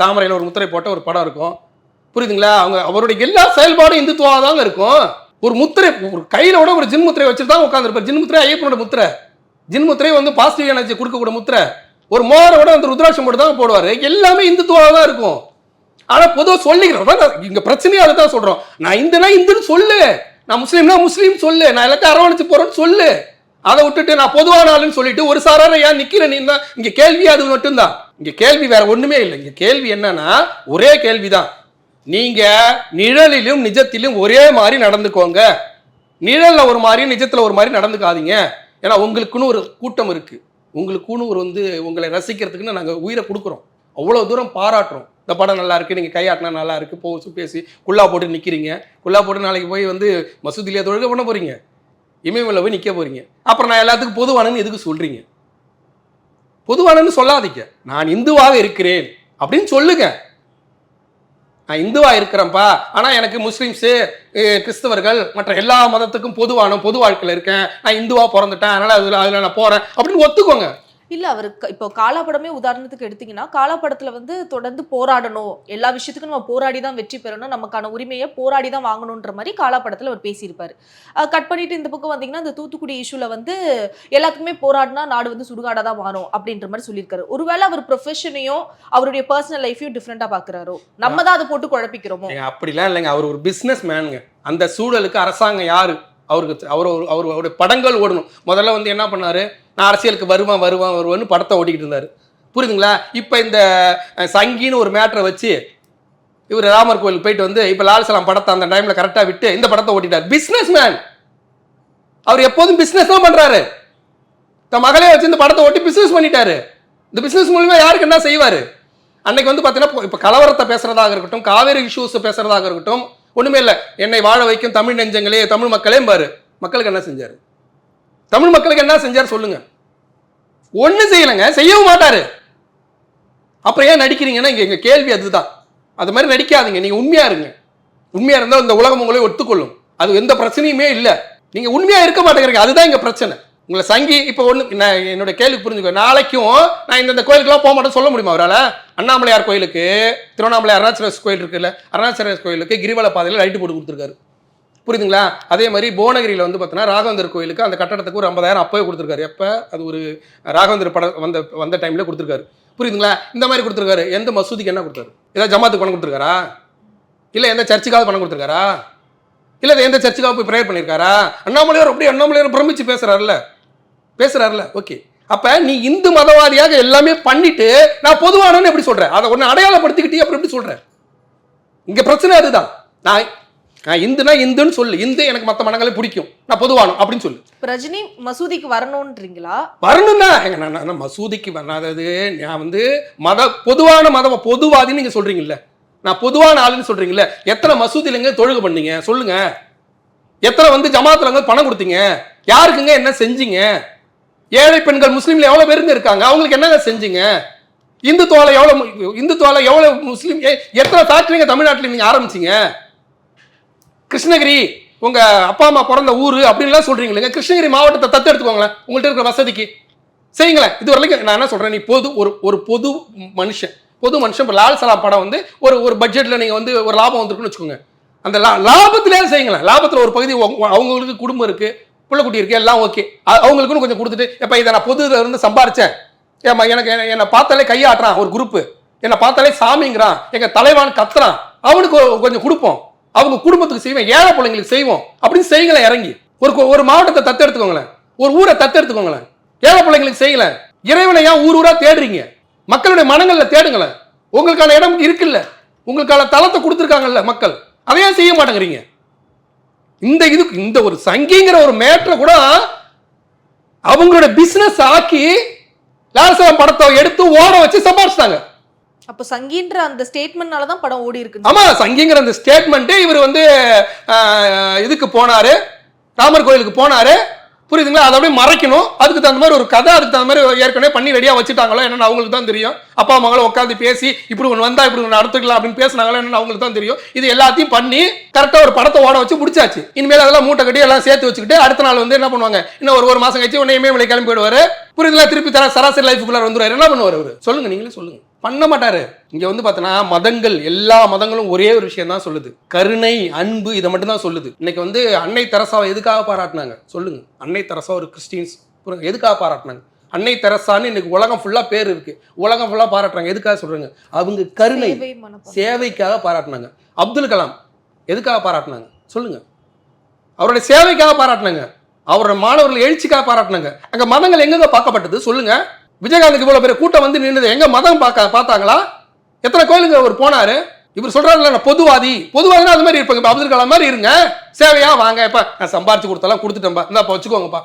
தாமரையில் ஒரு முத்திரை போட்ட ஒரு படம் இருக்கும். புரியுதுங்களா? அவங்க அவருடைய எல்லா செயல்பாடும் இந்துத்துவாக தாங்க இருக்கும். ஒரு முத்திரை ஒரு கையில் விட ஒரு ஜின் முத்திரை வச்சுட்டு தான் உட்காந்துருப்பார் ஜின் முத்திரை ஐயப்பனோட முத்திரை. ஜின் முத்திரை வந்து பாசிட்டிவ் எனர்ஜி கொடுக்கக்கூடிய முத்திரை. ஒரு மோரோட அந்த ருத்ராட்சம் போட்டு தான் போடுவார். எல்லாமே இந்துத்துவாக தான் இருக்கும். ஆனால் பொதுவாக சொல்லிக்கிறோம். இங்கே நான் பிரச்சனையே அதை தான் சொல்கிறோம் நான் இந்துனா இந்துன்னு சொல்லு. நான் முஸ்லீம்னா முஸ்லீம் சொல்லு. நான் எல்லாத்தையும் அரவணைச்சு போகிறேன்னு சொல்லு. அதை விட்டுட்டு நான் பொதுவான ஆளுன்னு சொல்லிட்டு ஒரு சாரார ஏன் நிக்கிற நீ தான். இங்க கேள்வி அது மட்டும்தான். இங்க கேள்வி வேற ஒண்ணுமே இல்லை. இங்க கேள்வி என்னன்னா ஒரே கேள்விதான். நீங்க நிழலிலும் நிஜத்திலும் ஒரே மாதிரி நடந்துக்கோங்க. நிழல்ல ஒரு மாதிரி நிஜத்துல ஒரு மாதிரி நடந்துக்காதீங்க. ஏன்னா உங்களுக்குன்னு ஒரு கூட்டம் இருக்கு. உங்களுக்குன்னு ஒரு வந்து உங்களை ரசிக்கிறதுக்குன்னு நாங்க உயிரை கொடுக்குறோம். அவ்வளவு தூரம் பாராட்டுறோம். இந்த படம் நல்லா இருக்கு நீங்க கையாட்டினா நல்லா இருக்கு. போச்சு பேசி குல்லா போட்டு நிக்கிறீங்க. குல்லா போட்டு நாளைக்கு போய் வந்து மசூதியிலே தொழுக பண்ண போறீங்க. இமயமலை போய் நிற்க போறீங்க. அப்புறம் நான் எல்லாத்துக்கும் பொதுவானன்னு எதுக்கு சொல்கிறீங்க பொதுவானன்னு சொல்லாதீங்க. நான் இந்துவாக இருக்கிறேன். அப்படின்னு சொல்லுங்க. நான் இந்துவாக இருக்கிறேன்ப்பா. ஆனால் எனக்கு முஸ்லீம்ஸு கிறிஸ்தவர்கள் மற்ற எல்லா மதத்துக்கும் பொதுவான பொது வாழ்க்கையில் இருக்கேன். நான் இந்துவாக பிறந்துட்டேன். அதனால் அதில் அதில் நான் போகிறேன் அப்படின்னு ஒத்துக்கோங்க. இல்லை அவர் இப்போ காலாப்படமே உதாரணத்துக்கு எடுத்தீங்கன்னா காலாப்படத்தில் வந்து தொடர்ந்து போராடணும். எல்லா விஷயத்துக்கும் நம்ம போராடி தான் வெற்றி பெறணும். நமக்கான உரிமையை போராடி தான் வாங்கணுன்ற மாதிரி காலாப்படத்தில் அவர் பேசியிருப்பார். கட் பண்ணிட்டு இந்த பக்கம் வந்தீங்கன்னா இந்த தூத்துக்குடி இஷ்யூவில் வந்து எல்லாத்துக்குமே போராடினா நாடு வந்து சுடுகாடாக தான் மாறும் அப்படின்ற மாதிரி சொல்லியிருக்காரு. ஒருவேளை அவர் ப்ரொஃபஷனையும் அவருடைய பர்சனல் லைஃபையும் டிஃப்ரெண்ட்டாக பார்க்குறாரோ நம்ம தான் அதை போட்டு குழப்பிக்கிறோமோ? அப்படிலாம் இல்லைங்க. அவர் ஒரு பிஸ்னஸ் மேனுங்க அந்த சூழலுக்கு அரசாங்கம் யாரு? அவருக்கு அவர் ஒரு- அவர் அவருடைய படங்கள் ஓடணும். முதல்ல வந்து என்ன பண்ணார்? நான் அரசியலுக்கு வருவான் வருவான் வருவான்னு படத்தை ஓட்டிக்கிட்டு இருந்தார். புரியுதுங்களா? இப்போ இந்த சங்கின்னு ஒரு மேட்டரை வச்சு இவர் ராமர் கோயிலுக்கு போயிட்டு வந்து இப்போ லால்சலாம் படத்தை அந்த டைமில் கரெக்டாக விட்டு இந்த படத்தை ஓட்டிட்டார். பிஸ்னஸ் மேன் அவர் எப்போதும் பிஸ்னஸ் தான் பண்ணுறாரு தன் மகளே வச்சு இந்த படத்தை ஓட்டி பிஸ்னஸ் பண்ணிட்டாரு. இந்த பிஸ்னஸ் மூலிமா யாருக்கு என்ன செய்வார்? அன்னைக்கு வந்து பார்த்தீங்கன்னா இப்போ கலவரத்தை பேசுகிறதாக இருக்கட்டும் காவேரி இஷ்யூஸை பேசுறதாக இருக்கட்டும் ஒன்றுமே இல்லை. என்னை வாழ வைக்கும் தமிழ் நெஞ்சங்களே தமிழ் மக்களே பாரு. மக்களுக்கு என்ன செஞ்சார்? தமிழ் மக்களுக்கு என்ன செஞ்சார் சொல்லுங்க. ஒன்றும் செய்யலைங்க செய்யவும் மாட்டாரு. அப்புறம் ஏன் நடிக்கிறீங்கன்னா இங்கே எங்கள் கேள்வி அதுதான். அது மாதிரி நடிக்காதீங்க நீங்கள் உண்மையாக இருங்க. உண்மையாக இருந்தால் இந்த உலகம் உங்களை ஒத்துக்கொள்ளும். அது எந்த பிரச்சனையுமே இல்லை. நீங்கள் உண்மையாக இருக்க மாட்டேங்கிறீங்க அதுதான் இங்கே பிரச்சனை. உங்களை சங்கி இப்போ ஒன்று நான் என்னோட கேள்வி புரிஞ்சுக்கோ. நாளைக்கும் நான் இந்த கோயிலுக்குலாம் போக மாட்டேன்னு சொல்ல முடியுமா அவரால்? அண்ணாமலையார் கோயிலுக்கு திருவண்ணாமலை அருணாச்சலேஸ் கோயில் இருக்குல்ல அருணாச்சலேஸ் கோயிலுக்கு கிரிவல பாதையில் லைட்டு போட்டு கொடுத்துருக்காரு. புரியுதுங்களா? அதே மாதிரி புவனகிரியில் வந்து பார்த்தீங்கன்னா ராகவேந்தர் கோயிலுக்கு அந்த கட்டடத்துக்கு ஒரு ஐம்பதாயிரம் அப்பவே கொடுத்துருக்காரு. எப்போ? அது ஒரு ராகவேந்தர் படம் வந்த வந்த டைமில் கொடுத்துருக்காரு. புரியுதுங்களா? இந்த மாதிரி கொடுத்துருக்காரு. எந்த மசூதிக்கு என்ன கொடுத்தாரு? ஏதாவது ஜமாத்துக்கு பணம் கொடுத்துருக்காரா? இல்லை எந்த சர்ச்சுக்காவது பணம் கொடுத்துருக்காரா? இல்லை எந்த சர்ச்சுக்காக போய் ப்ரேயர் பண்ணியிருக்காரா அண்ணாமலையார் அப்படி அண்ணாமலையார் பிரமிச்சு பேசுறாருல்ல. பேசுறாருல்ல ஓகே அப்ப நீ இந்து மதவாதியாக எல்லாமே பண்ணிட்டு நான் பொதுவானன்னு எப்படி சொல்றேன்? அதை ஒன்று அடையாளப்படுத்திக்கிட்டே அப்புறம் எப்படி சொல்றேன்? இங்க பிரச்சனை அதுதான். நான் நான் இந்துனா இந்துன்னு சொல்லு. இந்து எனக்கு மற்ற மனங்களே பிடிக்கும். நான் பொதுவானம் அப்படின்னு சொல்லு. ரஜினி மசூதிக்கு வரணும்ன்றீங்களா? வரணும் தான் எங்க நான் மசூதிக்கு அதாவது நான் வந்து மத பொதுவான மத பொதுவாதின்னு நீங்க சொல்றீங்கல்ல. நான் பொதுவான ஆளுன்னு சொல்றீங்கல்ல. எத்தனை மசூதியிலங்க தொழுகை பண்ணீங்க? சொல்லுங்க. எத்தனை வந்து ஜமாத்துலங்க பணம் கொடுத்தீங்க? யாருக்குங்க என்ன செஞ்சீங்க? ஏழை பெண்கள் முஸ்லீம்ல எவ்வளவு பேருங்க இருக்காங்க அவங்களுக்கு என்னங்க செஞ்சீங்க? இந்துத்துவால எவ்வளவு இந்துத்துவால எவ்வளவு முஸ்லீம் எத்தனை ஃபேக்டரிங்க தமிழ்நாட்டில் நீங்க ஆரம்பிச்சீங்க? கிருஷ்ணகிரி உங்க அப்பா அம்மா பிறந்த ஊரு அப்படின்லாம் சொல்றீங்களேங்க கிருஷ்ணகிரி மாவட்டத்தை தத்து எடுத்துக்கோங்களேன். உங்கள்கிட்ட இருக்கிற வசதிக்கு. செய்யுங்களேன். இது வரைக்கும் நான் என்ன சொல்றேன் நீ பொது ஒரு ஒரு பொது மனுஷன் பொது மனுஷன் இப்போ லால் சலாம் படம் வந்து ஒரு ஒரு பட்ஜெட்டில் நீங்கள் வந்து ஒரு லாபம் வந்திருக்குன்னு வச்சுக்கோங்க. அந்த லா லாபத்திலே செய்யுங்களேன். லாபத்தில் ஒரு பகுதி அவங்களுக்கு குடும்பம் இருக்குது பிள்ளைக்குட்டி இருக்கு எல்லாம் ஓகே அவங்களுக்குன்னு கொஞ்சம் கொடுத்துட்டு எப்போ இதை நான் பொதுல இருந்து சம்பாரிச்சேன். ஏம்மா எனக்கு என்னை- என்னை பார்த்தாலே கையாட்டுறான் ஒரு குரூப்பு என்னை பார்த்தாலே சாமிங்கிறான். எங்கள் தலைவான் கத்துறான். அவனுக்கு கொஞ்சம் கொடுப்போம். அவங்க குடும்பத்துக்கு செய்வோம் ஏழை பிள்ளைங்களுக்கு செய்வோம். அப்படின்னு செய்யுங்களேன் இறங்கி. ஒரு ஒரு மாவட்டத்தை தத்து எடுத்துக்கோங்களேன் ஒரு ஊரை தத்து எடுத்துக்கோங்களேன் ஏழை பிள்ளைங்களுக்கு செய்யல. இறைவனை ஏன் ஊர் ஊரா தேடுறீங்க? மக்களுடைய மனங்களில் தேடுங்களேன். உங்களுக்கான இடம் இருக்குல்ல. உங்களுக்கான தளத்தை கொடுத்துருக்காங்கல்ல மக்கள். அதை ஏன் செய்ய மாட்டேங்கிறீங்க? இந்த இது இந்த ஒரு சங்கிங்கிற ஒரு மேட்ரை கூட அவங்களோட பிசினஸ் ஆக்கி லால்சலம் படத்தை எடுத்து ஓட வச்சு சம்பாரிச்சிட்டாங்க. அப்ப சங்கின்ற அந்த ஸ்டேட்மெண்ட்னால தான் படம் ஓடி இருக்கு ஆமா சங்கிங்கிற அந்த ஸ்டேட்மெண்ட் இவர் வந்து இதுக்கு போனாரு ராமர் கோயிலுக்கு போனாரு. புரியுதுங்களா? அதை அப்படியே மறைக்கணும். அதுக்கு தகுந்த மாதிரி ஒரு கதை அதுக்கு தகுந்த மாதிரி ஏற்கனவே பண்ணி ரெடியாக வச்சுட்டாங்களோ என்னென்னு அவங்களுக்கு தான் தெரியும். அப்பா மகளும் உட்காந்து பேசி இப்படி ஒன்று வந்தால் இப்படி ஒன்று நடத்துக்கலாம் அப்படின்னு பேசினாங்களோ என்னென்னு அவங்களுக்கு தான் தெரியும். இது எல்லாத்தையும் பண்ணி கரெக்டாக ஒரு படத்தை ஓட வச்சு முடிச்சாச்சு. இனிமேல் அதெல்லாம் மூட்டை கட்டி எல்லாம் சேர்த்து வச்சுக்கிட்டு அடுத்த நாள் வந்து என்ன பண்ணுவாங்க? இன்னும் ஒரு ஒரு மாதம் கழிச்சு உன்னையுமே விலை கிளம்பி போயிடுவாரு புரியுதுங்களா? திருப்பி தர சராசரி லைஃபுக்குள்ளார் வந்துருவாரு. என்ன பண்ணுவார் அவரு? சொல்லுங்கள் நீங்களே சொல்லுங்கள் பண்ண மாட்டாரு. இங்க வந்து பார்த்தோன்னா மதங்கள் எல்லா மதங்களும் ஒரே ஒரு விஷயம் தான் சொல்லுது. கருணை அன்பு இதை மட்டும் தான் சொல்லுது. இன்னைக்கு வந்து அன்னை தெரசாவை எதுக்காக பாராட்டினாங்க? சொல்லுங்க. அன்னை தெரசா ஒரு கிறிஸ்டின்ஸ். புரியுங்க எதுக்காக பாராட்டினாங்க? அன்னை தெரசான்னு இன்னைக்கு உலகம் ஃபுல்லா பேர் இருக்கு. உலகம் ஃபுல்லா பாராட்டுறாங்க. எதுக்காக சொல்றாங்க? அவங்க கருணை. சேவைக்காக பாராட்டினாங்க. அப்துல் கலாம் எதுக்காக பாராட்டினாங்க? சொல்லுங்க. அவருடைய சேவைக்காக பாராட்டினாங்க. அவரோட மாணவர்கள் எழுச்சிக்காக பாராட்டினாங்க. அங்க மதங்கள் எங்கெங்க பார்க்கப்பட்டது? சொல்லுங்க. விஜயகாந்துக்கு இவ்வளோ பெரிய கூட்டம் வந்து நின்றுது எங்கே மதம் பார்க்க பார்த்தாங்களா? எத்தனை கோயிலுங்க அவர் போனார்? இவர் சொல்றாருல நான் பொதுவாதி. பொதுவாதினா அது மாதிரி இருப்பாங்க. இப்போ அப்துல் கலாம் மாதிரி இருங்க. சேவையாக வாங்க. இப்போ நான் சம்பாரிச்சு கொடுத்தலாம் கொடுத்துட்டேன்பா. இந்தாப்பா வச்சுக்கோங்கப்பா.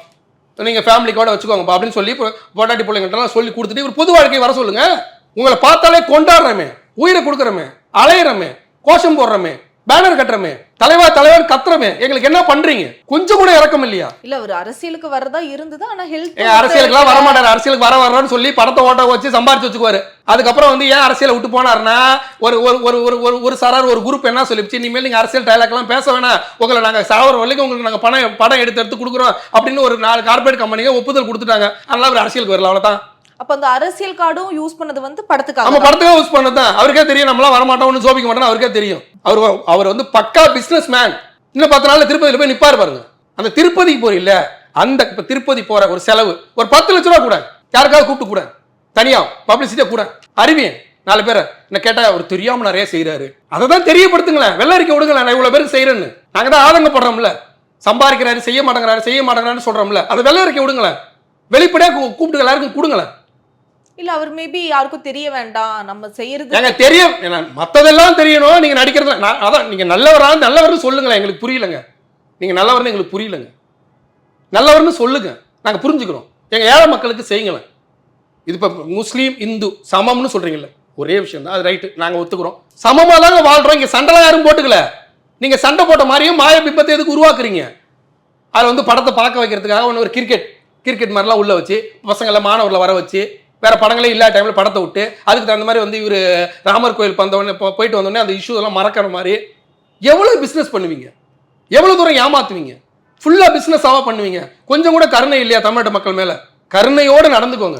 நீங்கள் ஃபேமிலிக்கோட வச்சுக்கோங்கப்பா அப்படின்னு சொல்லி இப்போ போட்டாட்டி பிள்ளைங்கள்ட்டலாம் சொல்லி கொடுத்துட்டு இவர் பொது வாழ்க்கை வர சொல்லுங்கள் உங்களை பார்த்தாலே கொண்டாடுறமே. உயிரை கொடுக்குறமே. அலையிறமே. கோஷம் போடுறமே. பேனர் கட்டுறமே. தலைவர் தலைவர் கத்துறமே. எங்களுக்கு என்ன பண்றீங்க? கொஞ்சம் கூட இறக்கம் இல்லையா? இல்ல அவர் அரசியலுக்கு வரதா இருந்தது? ஆனா ஹெல்த் ஏன் அரசியலுக்குலாம் வர மாட்டாரு அரசியலுக்கு வர வரன்னு சொல்லி படத்தை ஓட்ட வச்சு சம்பாரிச்சு வச்சுக்குவாரு. அதுக்கப்புறம் வந்து ஏன் அரசியலை விட்டு போனாருன்னா ஒரு ஒரு ஒரு ஒரு ஒரு ஒரு சாரார் ஒரு குரூப் என்ன சொல்லிச்சு இனிமேல் நீங்க அரசியல் டைலாக்லாம் பேச வேணாம். உங்களை நாங்க சாவர வரைக்கும் உங்களுக்கு நாங்க பணம் படம் எடுத்து எடுத்து கொடுக்குறோம் அப்படின்னு ஒரு நாலு கார்பரேட் கம்பெனிங்க ஒப்புதல் கொடுத்துட்டாங்க. அதனால அவர் அரசியலுக்கு வரல. அவ்வளவுதான். அப்ப அந்த அரசியல் கார்டும் யூஸ் பண்ணது வந்து படத்துக்காக நம்ம. படத்துக்காக யூஸ் பண்ணதான் அவருக்கே தெரியும் நம்மளாம் வர மாட்டோம்னு சோபிக்க மாட்டோம் அவருக்கே தெரியும். அவர் அவர் வந்து பக்கா பிசினஸ் மேன் இன்னும் பத்து நாள்ல திருப்பதியில போய் நிப்பாரு பாருங்க. அந்த திருப்பதிக்கு போற இல்ல அந்த இப்ப திருப்பதி போற ஒரு செலவு ஒரு பத்து லட்ச ரூபா கூட. யாருக்காவது கூப்பிட்டு கூட. தனியா பப்ளிசிட்டியா கூட. அறிவியன் நாலு பேரை. என்ன கேட்டா அவர் தெரியாம நிறைய செய்யறாரு அதை தான் தெரியப்படுத்துங்களேன். வெள்ளரிக்க விடுங்களேன் நான் இவ்வளவு பேருக்கு செய்யறேன்னு நாங்க தான் ஆதங்கப்படுறோம்ல. சம்பாதிக்கிறாரு செய்ய மாட்டேங்கிறாரு செய்ய மாட்டேங்கிறாரு சொல்றோம்ல. அதை வெள்ளரிக்க விடுங்களேன். வெளிப்படையா கூப்பிட்டு எல்லாருக்கும் கொடுங்களேன். இல்ல அவர் மேபி யாருக்கும் தெரிய வேண்டாம். நம்ம செய்யறது எனக்கு தெரியும். ஏன்னா, மத்ததெல்லாம் தெரியணும். நீங்க நடிக்கிறது நான் அதான் நீங்க நல்லவரா நல்லவர்னு சொல்லுங்களேன். எங்களுக்கு புரியலங்க. நீங்க நல்லவர்னு எங்களுக்கு புரியலங்க. நல்லவர்னு சொல்லுங்க. நாங்க புரிஞ்சுக்கிறோம். எங்க ஏழை மக்களுக்கு செய்யுங்களேன். இது இப்ப முஸ்லீம் இந்து சமம்னு சொல்றீங்கல்ல. ஒரே விஷயம் தான். அது ரைட்டு நாங்க ஒத்துக்கிறோம். சமமா தாங்க வாழ்றோம். இங்க சண்டைலாம் யாரும் போட்டுக்கல. நீங்க சண்டை போட்ட மாதிரியும் மாய பிம்பத்தை எதுக்கு உருவாக்குறீங்க? அதில் வந்து படத்தை பார்க்க வைக்கிறதுக்காக ஒன்று ஒரு கிரிக்கெட் கிரிக்கெட் மாதிரிலாம் உள்ள வச்சு பசங்களை மாணவர்களை வர வச்சு வேற படங்களே இல்லாத டைம்ல படத்தை விட்டு அதுக்கு தகுந்த மாதிரி வந்து இவர் ராமர் கோயில் வந்தவொடனே போயிட்டு வந்தோடனே அந்த இஷ்யூ எல்லாம் மறக்கிற மாதிரி எவ்வளோ பிஸ்னஸ் பண்ணுவீங்க? எவ்வளோ தூரம் ஏமாத்துவீங்க? ஃபுல்லாக பிஸ்னஸாக பண்ணுவீங்க? கொஞ்சம் கூட கருணை இல்லையா தமிழ்நாட்டு மக்கள் மேலே? கருணையோடு நடந்துக்கோங்க.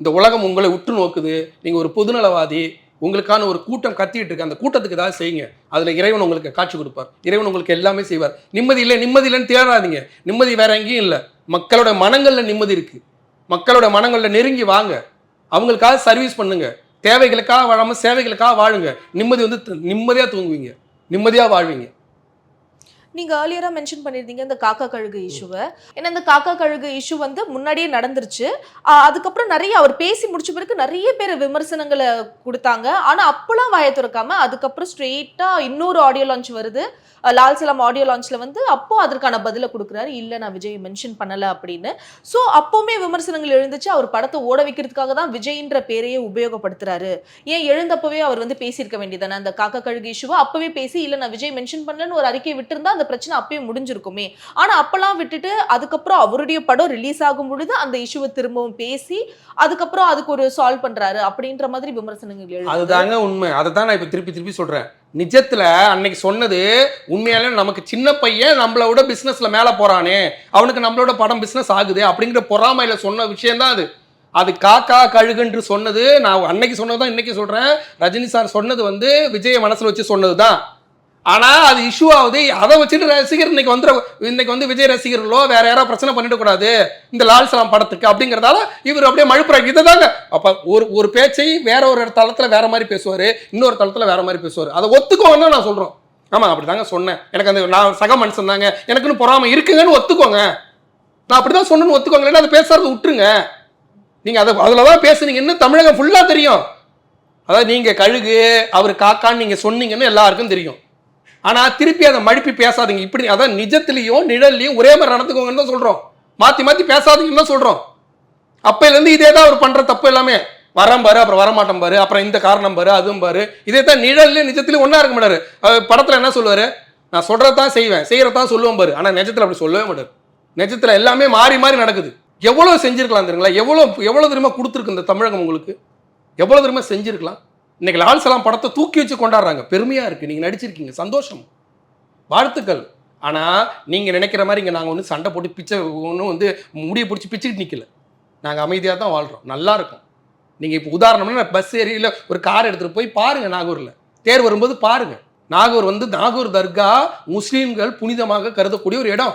இந்த உலகம் உங்களை உற்று நோக்குது. நீங்கள் ஒரு பொதுநலவாதி. உங்களுக்கான ஒரு கூட்டம் கத்திட்டு இருக்கு. அந்த கூட்டத்துக்கு ஏதாவது செய்யுங்க. அதில் இறைவன் உங்களுக்கு காட்சி கொடுப்பார். இறைவன் உங்களுக்கு எல்லாமே செய்வார். நிம்மதி இல்லை நிம்மதி இல்லைன்னு தேடாதீங்க. நிம்மதி வேற எங்கேயும் இல்லை. மக்களோட மனங்களில் நிம்மதி இருக்கு. மக்களோட மனங்களில் நெருங்கி வாங்க. அவங்களுக்காக சர்வீஸ் பண்ணுங்க. தேவைகளுக்காக வாழாமல் சேவைகளுக்காக வாழுங்க. நிம்மதி வந்து நிம்மதியாக தூங்குவீங்க. நிம்மதியாக வாழ்வீங்க. நீங்க ஏர்லியரா மென்ஷன் பண்ணிருந்தீங்க இந்த காக்கா கழுகு இஷ்யூவை ஏன்னா இந்த காக்கா கழுகு இஷ்யூ வந்து முன்னாடியே நடந்துருச்சு. அதுக்கப்புறம் நிறைய அவர் பேசி முடிச்ச பிறகு நிறைய பேர் விமர்சனங்களை கொடுத்தாங்க. ஆனா அப்பெல்லாம் வாயை திறக்காம அதுக்கப்புறம் ஸ்ட்ரெயிட்டா இன்னொரு ஆடியோ லான்ச் வருது. லால் சலாம் ஆடியோ லான்ச்ல வந்து அப்போ அதற்கான பதிலை கொடுக்குறாரு. இல்லை நான் விஜய் மென்ஷன் பண்ணல அப்படின்னு. ஸோ அப்பவுமே விமர்சனங்கள் எழுந்துச்சு. அவர் படத்தை ஓட வைக்கிறதுக்காக தான் விஜய்ன்ற பேரையே உபயோகப்படுத்துறாரு. ஏன் எழுந்தப்பவே அவர் வந்து பேசியிருக்க வேண்டியதானே அந்த காக்கா கழுகு இஷ்யூவை அப்பவே பேசி இல்லை நான் விஜய் மென்ஷன் பண்ணலன்னு ஒரு அறிக்கை விட்டுருந்தா அந்த பிரச்சனை அப்பயே முடிஞ்சிருக்குமே. ஆனா அப்பெல்லாம் விட்டுட்டு அதுக்கப்புறம் அவருடைய படம் ரிலீஸ் ஆகும் பொழுது அந்த இஷ்யூவை திரும்பவும் பேசி அதுக்கப்புறம் அதுக்கு ஒரு சால்வ் பண்றாரு அப்படின்ற மாதிரி விமர்சனங்கள் அதுதாங்க உண்மை. அதை தான் நான் இப்போ திருப்பி திருப்பி சொல்றேன். நிஜத்துல அன்னைக்கு சொன்னது உண்மையாலே நமக்கு சின்ன பையன் நம்மளோட விட பிசினஸ்ல மேல போறானே. அவனுக்கு நம்மளோட படம் பிசினஸ் ஆகுது அப்படிங்கிற பொறாமையில சொன்ன விஷயம் தான் அது. அது காக்கா கழுகுன்று சொன்னது நான் அன்னைக்கு சொன்னதுதான் இன்னைக்கு சொல்றேன். ரஜினி சார் சொன்னது வந்து விஜய மனசுல வச்சு சொன்னதுதான். ஆனால் அது இஷ்யூ ஆகுது. அதை வச்சுட்டு ரசிகர் இன்னைக்கு வந்து இன்னைக்கு வந்து விஜய் ரசிகர்களோ வேற யாரோ பிரச்சனை பண்ணிடக்கூடாது இந்த லால் சலாம் படத்துக்கு அப்படிங்கிறதால இவர் அப்படியே மழுப்புறாங்க இதை தாங்க அப்போ ஒரு ஒரு பேச்சை வேற ஒரு தளத்தில் வேற மாதிரி பேசுவார். இன்னொரு தளத்தில் வேற மாதிரி பேசுவார். அதை ஒத்துக்கோங்க தான் நான் ஆமாம் அப்படி தாங்க சொன்னேன். எனக்கு அந்த நான் சக மனுஷன் தாங்க. எனக்குன்னு பொறாமல் இருக்குங்கன்னு ஒத்துக்கோங்க. நான் அப்படி தான் சொன்னேன்னு ஒத்துக்கோங்க. இல்லைன்னா அதை பேசுறத விட்டுருங்க. நீங்கள் அதை அதில் தான் பேசுனீங்கன்னு தமிழகம் ஃபுல்லாக தெரியும். அதாவது நீங்கள் கழுகு அவர் காக்கான்னு நீங்கள் சொன்னீங்கன்னு எல்லாருக்கும் தெரியும். ஆனா திருப்பி அதை மழுப்பி பேசாதீங்க. இப்படி அதான் நிஜத்திலையும் நிழல்லையும் ஒரே மாதிரி நடந்துக்கோங்கன்னு தான் சொல்றோம். மாத்தி மாத்தி பேசாதீங்கன்னு தான் சொல்றோம். அப்பையில இருந்து இதே தான் அவர் பண்ற தப்பு எல்லாமே. வரம் பாரு அப்புறம் வரமாட்டம் பாரு அப்புறம் இந்த காரணம் பாரு அதுவும் பாரு. இதே தான் நிழல்லையும் நிஜத்திலையும் ஒன்றா இருக்க மாட்டாரு. படத்தில் படத்துல என்ன சொல்லுவாரு? நான் சொல்றதான் செய்வேன் செய்யறதான் சொல்லுவேன் பாரு. ஆனா நிஜத்துல அப்படி சொல்லவே மாட்டாரு. நிஜத்துல எல்லாமே மாறி மாறி நடக்குது. எவ்வளவு செஞ்சிருக்கலாம் தெரியுங்களா? எவ்வளவு எவ்வளவு தெரியுமா கொடுத்துருக்கு இந்த தமிழகம் உங்களுக்கு? எவ்வளவு தெரியுமா செஞ்சிருக்கலாம்? இன்னைக்கு லால் சலாம் படத்தை தூக்கி வச்சு கொண்டாடுறாங்க. பெருமையா இருக்கு. நீங்க நடிச்சிருக்கீங்க. சந்தோஷம். வாழ்த்துக்கள். ஆனால் நீங்கள் நினைக்கிற மாதிரி இங்கே நாங்கள் ஒன்றும் சண்டை போட்டு பிச்சை ஒன்றும் வந்து முடியை பிடிச்சி பிச்சுக்கிட்டு நிற்கல நாங்கள் அமைதியாக தான் வாழ்கிறோம் நல்லா இருக்கும். நீங்கள் இப்போ உதாரணம்னா பஸ் ஏரியில் ஒரு கார் எடுத்துகிட்டு போய் பாருங்கள் நாகூரில். தேர் வரும்போது பாருங்கள் நாகூர் வந்து நாகூர் தர்கா முஸ்லீம்கள் புனிதமாக கருதக்கூடிய ஒரு இடம்.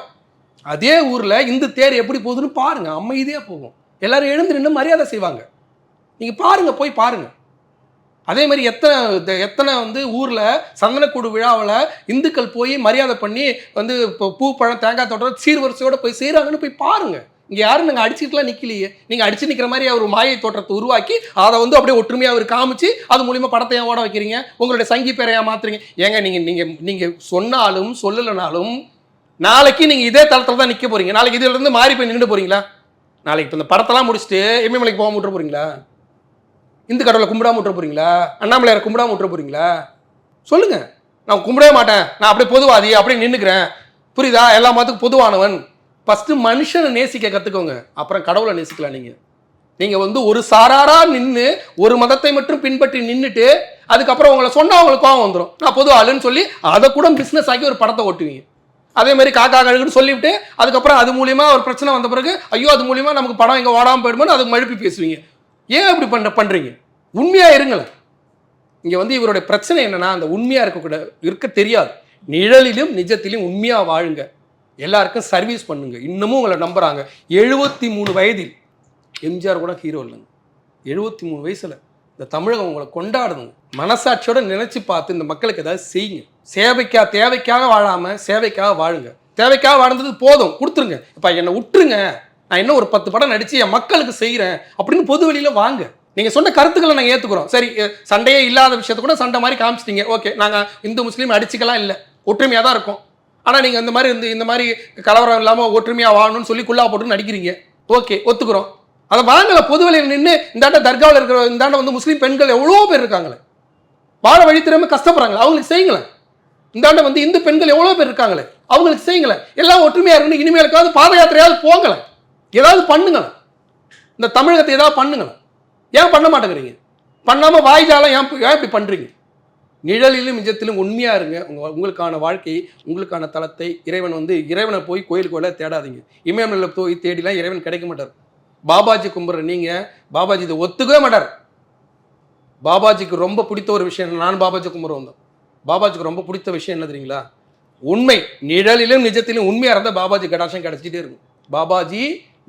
அதே ஊரில் இந்த தேர் எப்படி போகுதுன்னு பாருங்கள் அமைதியாக போகும். எல்லாரும் எழுந்து நின்று மரியாதை செய்வாங்க. நீங்கள் பாருங்கள் போய் பாருங்கள் அதே மாதிரி எத்தனை த- எத்தனை வந்து ஊரில் சந்தனக்கூடு விழாவில் இந்துக்கள் போய் மரியாதை பண்ணி வந்து இப்போ பூ பழம் தேங்காய் தோட்டம் சீர்வரிசையோட போய் செய்கிறாங்கன்னு போய் பாருங்க. இங்கே யாரும் நாங்கள் அடிச்சுட்டுலாம் நிற்கலையே நீங்கள் அடிச்சு நிற்கிற மாதிரி ஒரு மாயை தோற்றத்தை உருவாக்கி அதை வந்து அப்படியே ஒற்றுமையாக அவர் காமிச்சு அது மூலிமா படத்தை ஏன் ஓட வைக்கிறீங்க. உங்களுடைய சங்கி பேரையாக மாற்றுறீங்க மாத்துறீங்க. ஏங்க நீங்கள் நீங்கள் நீங்கள் சொன்னாலும் சொல்லலைனாலும் நாளைக்கு நீங்கள் இதே தளத்தில் தான் நிற்க போகிறீங்க நாளைக்கு இதுலேருந்து மாறி போய் நின்று போகிறீங்களா நாளைக்கு இப்போ இந்த படத்தெல்லாம் முடிச்சுட்டு எம்எம்எல்ஏக்கு போக விட்டுற போறீங்களா? இந்து கடவுளை கும்பிடாம விட்டுற போறீங்களா? அண்ணாமலையாரை கும்பிடாம விட்டுற போறீங்களா? சொல்லுங்க. நான் கும்பிடவே மாட்டேன். நான் அப்படியே பொதுவாதி அப்படியே நின்றுக்கிறேன் புரியுதா? எல்லா மதத்துக்கும் பொதுவானவன். ஃபஸ்ட்டு மனுஷனை நேசிக்க கற்றுக்கோங்க அப்புறம் கடவுளை நேசிக்கலாம் நீங்கள் நீங்கள் வந்து ஒரு சாராரா நின்று ஒரு மதத்தை மட்டும் பின்பற்றி நின்றுட்டு அதுக்கப்புறம் உங்களை சொன்னால் உங்களுக்கு கோவம் வந்துடும் நான் பொது ஆளுன்னு சொல்லி அதை கூட பிஸ்னஸ் ஆக்கி ஒரு படத்தை ஓட்டுவீங்க. அதே மாதிரி காக்கா கழுகுன்னு சொல்லிவிட்டு அதுக்கப்புறம் அது மூலியமாக ஒரு பிரச்சனை வந்த பிறகு ஐயோ அது மூலியமாக நமக்கு படம் எங்கே ஓடாமல் போயிடுமோன்னு அதுக்கு மழுப்பி பேசுவீங்க. ஏன் இப்படி பண்ண பண்ணுறீங்க உண்மையாக இருங்களேன். இங்கே வந்து இவருடைய பிரச்சனை என்னென்னா அந்த உண்மையாக இருக்கக்கூட இருக்க தெரியாது. நிழலிலும் நிஜத்திலும் உண்மையாக வாழுங்க. எல்லாருக்கும் சர்வீஸ் பண்ணுங்க. இன்னமும் உங்களை நம்புகிறாங்க எழுபத்தி மூணு வயதில் எம்ஜிஆர் கூட ஹீரோ இல்லைங்க. எழுபத்தி மூணு வயசில் இந்த தமிழகம் உங்களை கொண்டாடணும் மனசாட்சியோட நினச்சி பார்த்து இந்த மக்களுக்கு ஏதாவது செய்யுங்க. சேவைக்கா தேவைக்காக வாழாமல் சேவைக்காக வாழுங்க. தேவைக்காக வாழ்ந்தது போதும். கொடுத்துருங்க. இப்போ என்னை விட்டுருங்க நான் இன்னும் ஒரு பத்து படம் நடிச்சு என் மக்களுக்கு செய்கிறேன் அப்படின்னு பொது வெளியில் வாங்க. நீங்கள் சொன்ன கருத்துக்களை நாங்கள் ஏற்றுக்குறோம் சரி சண்டையே இல்லாத விஷயத்த கூட சண்டை மாதிரி காமிச்சிட்டீங்க. ஓகே நாங்கள் இந்து முஸ்லீம் அடிச்சுக்கலாம் இல்லை. ஒற்றுமையாக தான் இருக்கும். ஆனால் நீங்கள் இந்த மாதிரி இந்த இந்த மாதிரி கலவரம் இல்லாமல் ஒற்றுமையாக வாழணும்னு சொல்லி குள்ளா போட்டுன்னு நடிக்கிறீங்க. ஓகே ஒத்துக்கிறோம். அதை வாங்கல பொது வெளியில் நின்று இந்தாண்ட தர்காவில் இருக்கிற இந்தாண்ட வந்து முஸ்லீம் பெண்கள் எவ்வளோ பேர் இருக்காங்களே. வாழ வழி திறமை கஷ்டப்படுறாங்களே. அவங்களுக்கு செய்யுங்களேன் இந்தாண்ட வந்து இந்து பெண்கள் எவ்வளோ பேர் இருக்காங்களே. அவங்களுக்கு செய்யுங்களேன் எல்லாம் ஒற்றுமையா இருக்கணும் இனிமேலுக்காவது பாத யாத்திரையாவது போங்களேன் ஏதாவது பண்ணுங்களேன். இந்த தமிழகத்தை ஏதாவது பண்ணுங்களேன். ஏன் பண்ண மாட்டேங்கிறீங்க? பண்ணாமல் வாய்ஜாலம் ஏன் ஏன் இப்படி பண்ணுறீங்க நிழலிலும் நிஜத்திலும் உண்மையாக இருங்க. உங்கள் உங்களுக்கான வாழ்க்கையை உங்களுக்கான தளத்தை இறைவன் வந்து இறைவனை போய் கோயில் கோயில தேடாதீங்க. இமயமலையில் போய் தேடிலாம் இறைவன் கிடைக்க மாட்டார். பாபாஜி கும்பிட்ற நீங்கள் பாபாஜி இதை ஒத்துக்கவே மாட்டார். பாபாஜிக்கு ரொம்ப பிடித்த ஒரு விஷயம் நான் பாபாஜி கும்பிட்றோம் வந்தோம் பாபாஜிக்கு ரொம்ப பிடித்த விஷயம் என்ன தெரியுங்களா? உண்மை. நிழலிலும் நிஜத்திலும் உண்மையாக இருந்தால் பாபாஜி கடாட்சம் கிடைச்சிட்டே இருக்கும். பாபாஜி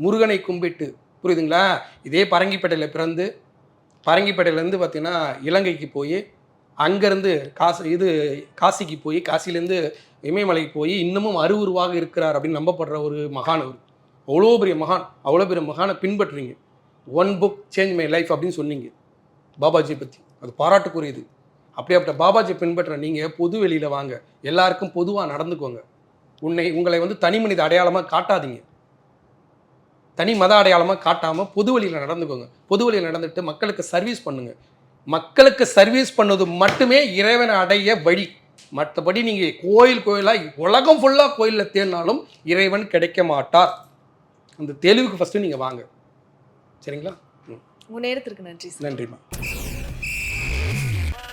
முருகனை கும்பிட்டு புரியுதுங்களா? இதே பரங்கிப்பேட்டையில் பிறந்து பரங்கிப்பேட்டையிலேருந்து பார்த்தீங்கன்னா இலங்கைக்கு போய் அங்கேருந்து காசு இது காசிக்கு போய் காசிலேருந்து இமயமலைக்கு போய் இன்னமும் அருவுருவாக இருக்கிறார் அப்படின்னு நம்பப்படுற ஒரு மகான் அவர். அவ்வளோ பெரிய மகான் அவ்வளோ பெரிய மகானை பின்பற்றுறீங்க. One book change my life அப்படின்னு சொன்னீங்க. பாபாஜி பற்றி அது பாராட்டுக்குரியது. அப்படியாப்பட்ட பாபாஜி பின்பற்ற நீங்கள் பொது வெளியில் வாங்க. எல்லாருக்கும் பொதுவாக நடந்துக்கோங்க. உன்னை உங்களை வந்து தனி மனித அடையாளமாக காட்டாதீங்க. தனி மத அடையாளமாக காட்டாமல் பொது வழியில் நடந்துக்கோங்க. பொது வழியில் நடந்துட்டு மக்களுக்கு சர்வீஸ் பண்ணுங்க. மக்களுக்கு சர்வீஸ் பண்ணது மட்டுமே இறைவனை அடைய வழி. மற்றபடி நீங்கள் கோயில் கோயிலாக உலகம் ஃபுல்லாக கோயிலில் தேடினாலும் இறைவன் கிடைக்க மாட்டார். அந்த தெளிவுக்கு ஃபஸ்ட்டு நீங்கள் வாங்க. சரிங்களா? ம், உங்க நேரத்திற்கு நன்றி நன்றிம்மா.